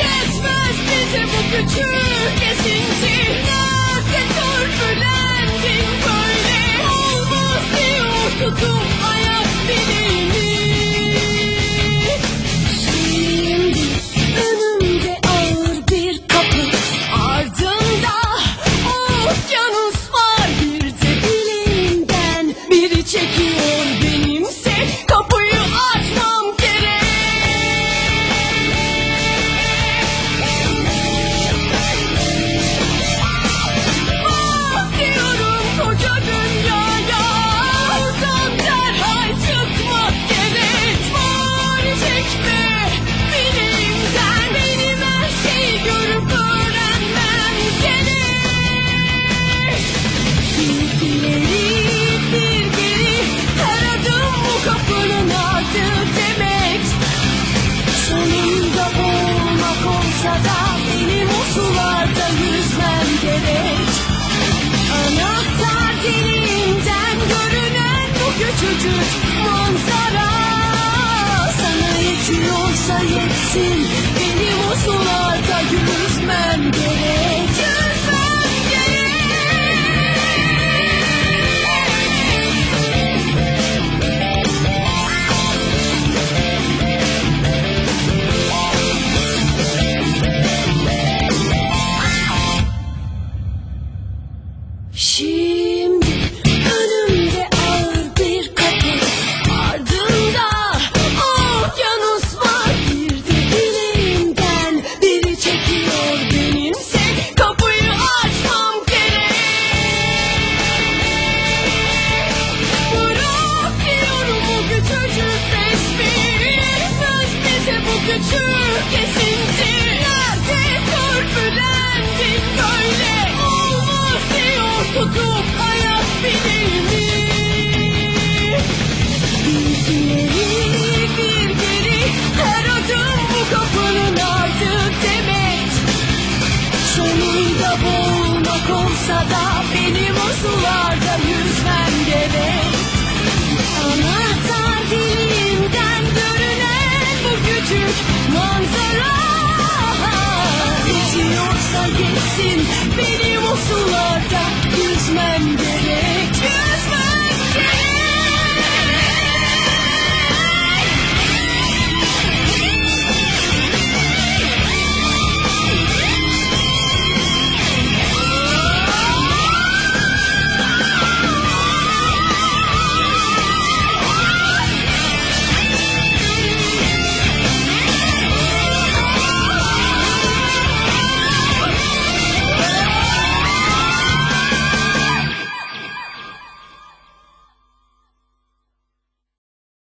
Yetmez bize bu küçük esinti Nasıl törpülendin böyle? Olmaz diyor tutum. karışık manzara Sana için olsa yetsin. Benim o sularda yüzmem gerek Yüzmem gerek She havada benim usullarda yüzmem gerek. Anahtar dilimden görünen bu küçük manzara. Geçiyorsa geçsin benim usullarda